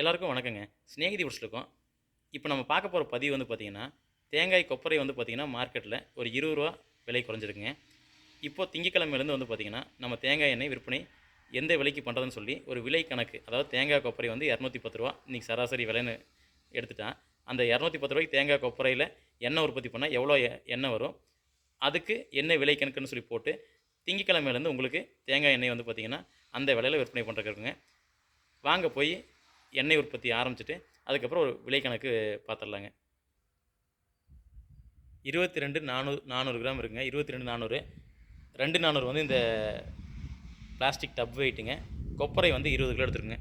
எல்லாருக்கும் வணக்கங்க. ஸ்நேகிதி பிடிச்சிருக்கோம். இப்போ நம்ம பார்க்க போகிற பதிவு வந்து பார்த்திங்கன்னா தேங்காய் கொப்பரை வந்து பார்த்திங்கன்னா மார்க்கெட்டில் ஒரு இருபது ரூபா விலை குறைஞ்சிருக்குங்க. இப்போ திங்கக்கிழமையிலேருந்து வந்து பார்த்திங்கன்னா நம்ம தேங்காய் எண்ணெய் விற்பனை எந்த விலைக்கு பண்ணுறதுன்னு சொல்லி ஒரு விலை கணக்கு அதாவது தேங்காய் கொப்பரை வந்து இரநூத்தி பத்து ரூபா இன்றைக்கி சராசரி விலைன்னு எடுத்துட்டான். அந்த இரநூத்தி பத்து ரூபாய்க்கு தேங்காய் கொப்பரையில் எண்ணெய் உற்பத்தி பண்ணால் எவ்வளோ எண்ணெய் வரும்? அதுக்கு என்ன விலை கணக்குன்னு சொல்லி போட்டு திங்கக்கிழமையிலேருந்து உங்களுக்கு தேங்காய் எண்ணெய் வந்து பார்த்திங்கன்னா அந்த விலையில் விற்பனை பண்ணுறதுக்குங்க வாங்க போய் எண்ணெய் உற்பத்தி ஆரம்பிச்சிட்டு அதுக்கப்புறம் ஒரு விலை கணக்கு பார்த்துடலாங்க. இருபத்தி ரெண்டு நானூறு நானூறு கிராம் இருக்குங்க. இருபத்தி ரெண்டு நானூறு. ரெண்டு நானூறு வந்து இந்த பிளாஸ்டிக் டப் வெயிட்டுங்க. கொப்பரை வந்து இருபது கிலோ எடுத்துருக்குங்க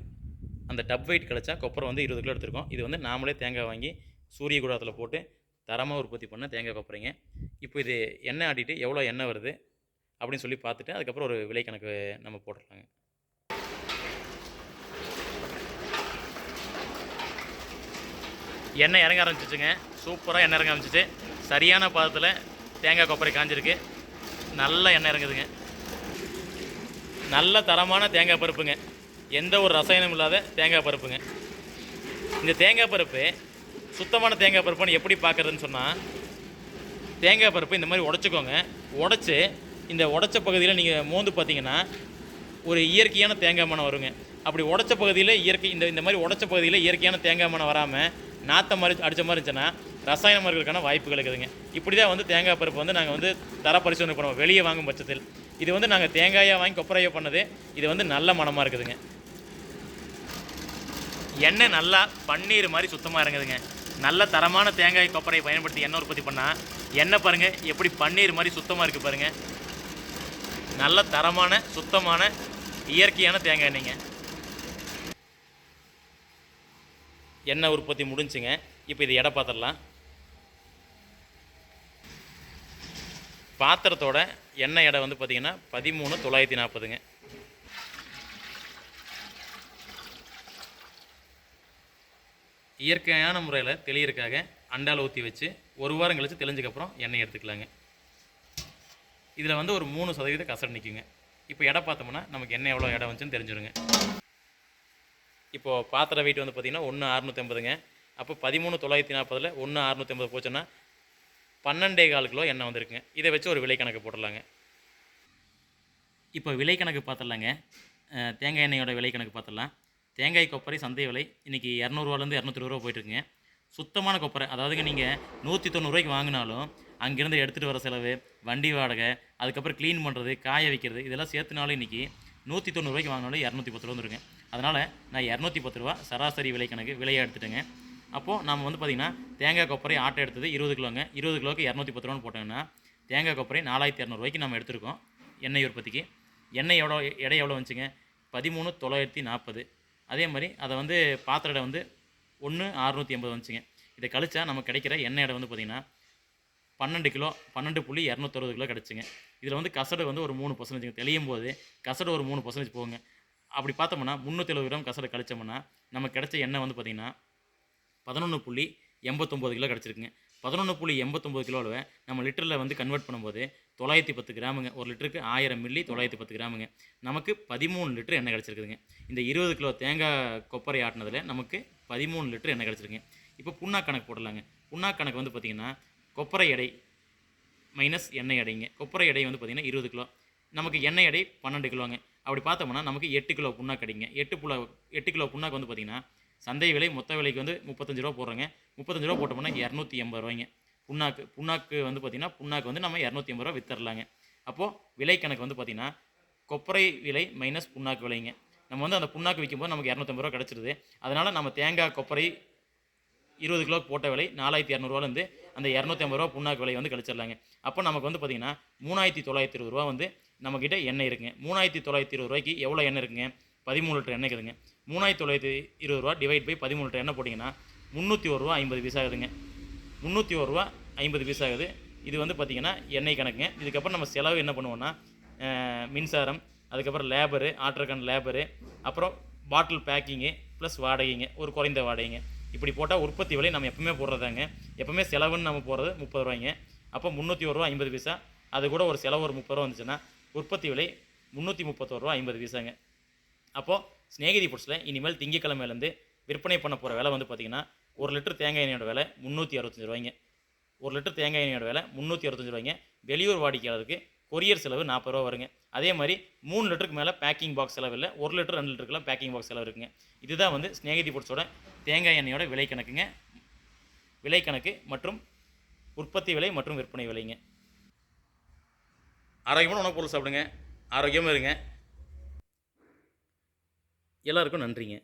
அந்த டப் வெயிட் கிடச்சா கொப்பரை வந்து இருபது கிலோ எடுத்துருக்கோம். இது வந்து நாமளே தேங்காய் வாங்கி சூரிய குடாத்தில் போட்டு தரமாக உற்பத்தி பண்ண தேங்காய் கொப்பரைங்க. இப்போ இது எண்ணெய் ஆட்டிட்டு எவ்வளோ எண்ணெய் வருது அப்படின்னு சொல்லி பார்த்துட்டு அதுக்கப்புறம் ஒரு விலை கணக்கு நம்ம போட்டுடலாங்க. எண்ணெய் இறங்க ஆரம்பிச்சிச்சுங்க. சூப்பராக எண்ணெய் இறங்க ஆரம்பிச்சிச்சு. சரியான பாதத்தில் தேங்காய் கொப்பரை காஞ்சிருக்கு. நல்ல எண்ணெய் இறங்குதுங்க. நல்ல தரமான தேங்காய் பருப்புங்க. எந்த ஒரு ரசாயனம் இல்லாத தேங்காய் பருப்புங்க. இந்த தேங்காய் பருப்பு சுத்தமான தேங்காய் பருப்புன்னு எப்படி பார்க்குறதுன்னு சொன்னால் தேங்காய் பருப்பு இந்த மாதிரி உடச்சிக்கோங்க. உடச்சி இந்த உடச்ச பகுதியில் நீங்கள் மோந்து பார்த்தீங்கன்னா ஒரு இயற்கையான தேங்காய் மணம் வருங்க. அப்படி உடச்ச பகுதியில் இயற்கை இந்த இந்த மாதிரி உடச்ச பகுதியில் இயற்கையான தேங்காய் மணம் வராமல் நாற்றம் மாதிரி அடித்த மாதிரி இருந்துச்சுன்னா ரசாயன மருந்துக்கான வாய்ப்புகள் இருக்குதுங்க. இப்படி தான் வந்து தேங்காய் பருப்பு வந்து நாங்கள் வந்து தர பரிசோதனை பண்ணுவோம். வெளியே வாங்கும் பட்சத்தில். இது வந்து நாங்கள் தேங்காயாக வாங்கி கொப்பரையை பண்ணது இது வந்து நல்ல மணமாக இருக்குதுங்க. எண்ணெய் நல்லா பன்னீர் மாதிரி சுத்தமாக இருக்குதுங்க நல்ல தரமான தேங்காய் கொப்பரையை பயன்படுத்தி எண்ணெய் உற்பத்தி பண்ணால் எண்ணெய் பாருங்கள் எப்படி பன்னீர் மாதிரி சுத்தமாக இருக்குது பாருங்கள் நல்ல தரமான சுத்தமான இயற்கையான தேங்காய் எண்ணெய்ங்க. எண்ணெய் உற்பத்தி முடிஞ்சுங்க. இப்போ இது எடை பார்த்துடலாம் பாத்திரத்தோட எண்ணெய் எடை வந்து பார்த்தீங்கன்னா பதிமூணு தொள்ளாயிரத்தி நாற்பதுங்க. இயற்கையான முறையில் தெளியறதுக்காக அண்டால் ஊற்றி வச்சு ஒரு வாரம் கழித்து தெளிஞ்சக்கப்புறம் எண்ணெய் எடுத்துக்கலாங்க. இதில் வந்து ஒரு மூணு சதவீத கசடு நிற்குங்க இப்போ எடை பார்த்தோம்னா நமக்கு எண்ணெய் எவ்வளோ எடை வந்துச்சுன்னு தெரிஞ்சிருங்க. இப்போது பாத்திர வெயிட் வந்து பார்த்திங்கன்னா ஒன்று அறுநூற்றம்பதுங்க அப்போ பதிமூணு தொள்ளாயிரத்தி நாற்பதில் ஒன்று அறுநூற்றம்பது போச்சுன்னா பன்னெண்டே கால் கிலோ எண்ணெய் வந்துருக்குங்க. இதை வச்சு ஒரு விலை கணக்கு போட்டுடலாங்க. இப்போ விலை கணக்கு பார்த்துடலாங்க தேங்காய் எண்ணெயோட விலை கணக்கு பார்த்துடலாம். தேங்காய் கொப்பரை சந்தை விலை இன்றைக்கி இரநூறுவாலேருந்து இரநூத்தி ரூபா போயிட்டுருக்குங்க. சுத்தமான கொப்பரை அதாவதுங்க நீங்கள் நூற்றி தொண்ணூறுரூவாய்க்கு வாங்கினாலும் அங்கேருந்து எடுத்துகிட்டு வர செலவு வண்டி வாடகை அதுக்கப்புறம் க்ளீன் பண்ணுறது காய வைக்கிறது இதெல்லாம் சேர்த்துனாலும் இன்றைக்கி நூற்றி தொண்ணூறுரூவாய்க்கு வாங்கினாலும் இரநூத்தி பத்து ரூபா வந்துருங்க. அதனால் நான் இரநூத்தி பத்து ரூபா சராசரி விலை கணக்கு விலையாக எடுத்துட்டேங்க. அப்போது நம்ம வந்து பார்த்திங்கன்னா தேங்காய் கொப்பரை ஆட்டை எடுத்தது இருபது கிலோங்க. இருபது கிலோக்கு இரநூத்தி பத்து ரூபான்னு போட்டோங்கன்னா தேங்காய் கொப்பரை நாலாயிரத்தி இரநூறுவாய்க்கு நம்ம எடுத்திருக்கோம். எண்ணெய் உற்பத்திக்கு. எண்ணெய் எவ்வளோ எடை எவ்வளோ வந்துச்சுங்க? பதிமூணு தொள்ளாயிரத்தி நாற்பது. அதே மாதிரி அதை வந்து பாத்திரம் வந்து ஒன்று அறுநூற்றி எண்பது வந்துச்சுங்க. இதை கழிச்சா நமக்கு கிடைக்கிற எண்ணெய் எடை வந்து பார்த்திங்கன்னா பன்னெண்டு கிலோ பன்னெண்டு புள்ளி இரநூத்தறுபது கிலோ கிடச்சிங்க. இதில் வந்து கசடு வந்து ஒரு மூணு பர்சன்டேஜ் தெளியும் போது கசடு ஒரு மூணு பர்சன்டேஜ் போகுங்க. அப்படி பார்த்தோம்னா முந்நூற்றி எழுபது கிராம் கசடு கழிச்சோம்னா நமக்கு கிடைச்ச எண்ணெய் வந்து பார்த்திங்கன்னா பதினொன்று புள்ளி எண்பத்தொம்போது கிலோ கிடச்சிருக்குங்க. பதினொன்று புள்ளி எண்பத்தொம்போது கிலோவில் நம்ம லிட்டரில் வந்து கன்வெர்ட் பண்ணும்போது தொள்ளாயிரத்தி பத்து கிராமுங்க. ஒரு லிட்டருக்கு ஆயிரம் மில்லி தொள்ளாயிரத்தி பத்து கிராமுங்க. நமக்கு பதிமூணு லிட்டர் எண்ணெய் கிடச்சிருக்குதுங்க. இந்த இருபது கிலோ தேங்காய் கொப்பரை ஆட்டினதில் நமக்கு பதிமூணு லிட்டர் எண்ணெய் கிடச்சிருக்குங்க. இப்போ புண்ணா கணக்கு போடலாங்க. புண்ணா கணக்கு வந்து பார்த்திங்கன்னா கொப்பரை எடை மைனஸ் எண்ணெய் எடைங்க. கொப்பரை எடை வந்து பார்த்திங்கன்னா இருபது கிலோ. நமக்கு எண்ணெய் எடை பன்னெண்டு கிலோங்க. அப்படி பார்த்தோம்னா நமக்கு எட்டு கிலோ புண்ணாக்கு கிடைங்க எட்டு புல எட்டு கிலோ புண்ணாக்கு வந்து பார்த்திங்கன்னா சந்தை விலை மொத்த விலைக்கு வந்து முப்பத்தஞ்சு ரூபா போடுறோங்க. முப்பத்தஞ்சு ரூபா போட்டோம்னா இரநூத்தி எண்பது ரூபாய்ங்க. புண்ணாக்கு புண்ணாக்கு வந்து பார்த்திங்கன்னா புண்ணாக்கு வந்து நம்ம இரநூத்தி எண்பது ரூபா வித்தரலாங்க. அப்போது விலை கணக்கு வந்து பார்த்திங்கன்னா கொப்பரை விலை மைனஸ் புண்ணாக்கு விலைங்க. நம்ம வந்து அந்த புண்ணாக்கு விற்கும்போது நமக்கு இரநூத்தம்பது ரூபா கிடச்சிருது. அதனால் நம்ம தேங்காய் கொப்பரை இருபது கிலோ போட்ட விலை நாலாயிரத்தி இரநூறுவாலேருந்து அந்த இரநூத்தி ஐம்பது ரூபா புண்ணாக்கு விலை வந்து கழிச்சிடலாங்க. அப்போ நமக்கு வந்து பார்த்திங்கன்னா மூணாயிரத்தி தொள்ளாயிரத்தி இருபது ரூபா வந்து நம்மக்கிட்ட எண்ணெய் இருக்குங்க. மூணாயிரத்தி தொள்ளாயிரத்தி இருபது ரூபாய்க்கு எவ்வளோ எண்ணெய் இருக்குங்க? பதிமூணு லிட்டர் எண்ணெய் இருக்குதுங்க. மூணாயிரத்தி தொள்ளாயிரத்தி இருபது ரூபா டிவைட் பை பதிமூணு லிட்டர் எண்ணெய் போட்டிங்கன்னா முந்நூற்றி ஒரு ரூபா ஐம்பது பீஸ் ஆகுதுங்க. முந்நூற்றி ஒரு ரூபா ஐம்பது பீஸ் ஆகுது. இது வந்து பார்த்திங்கன்னா எண்ணெய் கணக்குங்க. இதுக்கப்புறம் நம்ம செலவு என்ன பண்ணுவோம்னா மின்சாரம் அதுக்கப்புறம் லேபரு ஆட்டருக்கான லேபரு அப்புறம் பாட்டில் பேக்கிங்கு ப்ளஸ் வாடகைங்க. ஒரு குறைந்த வாடகைங்க. இப்படி போட்டால் உற்பத்தி விலை நம்ம எப்பவுமே போடுறதாங்க. எப்பவுமே செலவுன்னு நம்ம போடுறது முப்பது ரூபாய்ங்க. அப்போ முந்நூற்றி ஒரு ரூபா ஐம்பது பைசா. அது கூட ஒரு செலவு ஒரு முப்பது ரூபா வந்துச்சுன்னா உற்பத்தி விலை முந்நூற்றி முப்பத்தோரு ரூபா ஐம்பது பைசாங்க. அப்போது ஸ்நேகிதி ஃபுட்ஸில் இனிமேல் திங்கக்கிழமையிலேருந்து விற்பனை பண்ண போகிற விலை வந்து பார்த்திங்கன்னா ஒரு லிட்டர் தேங்காய் எண்ணெயோட விலை முந்நூற்றி அறுபத்தஞ்சு ரூபாய்ங்க. ஒரு லிட்டர் தேங்காய் எண்ணெயோட விலை முந்நூற்றி அறுபத்தஞ்சு ரூபாய்ங்க. வெளியூர் வாடிக்கையாளருக்கு கொரியர் செலவு நாற்பது ரூபா வருங்க. அதே மாதிரி மூணு லிட்டருக்கு மேலே பேக்கிங் பாக்ஸ் செலவு இல்லை. ஒரு லிட்டர் ரெண்டு லிட்டருக்குலாம் பேக்கிங் பாக்ஸ் செலவு இருக்குங்க. இதுதான் வந்து ஸ்நேகிதி ஃபுட்ஸோட தேங்காய் எண்ணெயோட விலை கணக்குங்க. விலை கணக்கு மற்றும் உற்பத்தி விலை மற்றும் விற்பனை விலைங்க. ஆரோக்கியமான உணவுப் பொருள் சாப்பிடுங்க. ஆரோக்கியமாக இருங்க. எல்லாருக்கும் நன்றிங்க.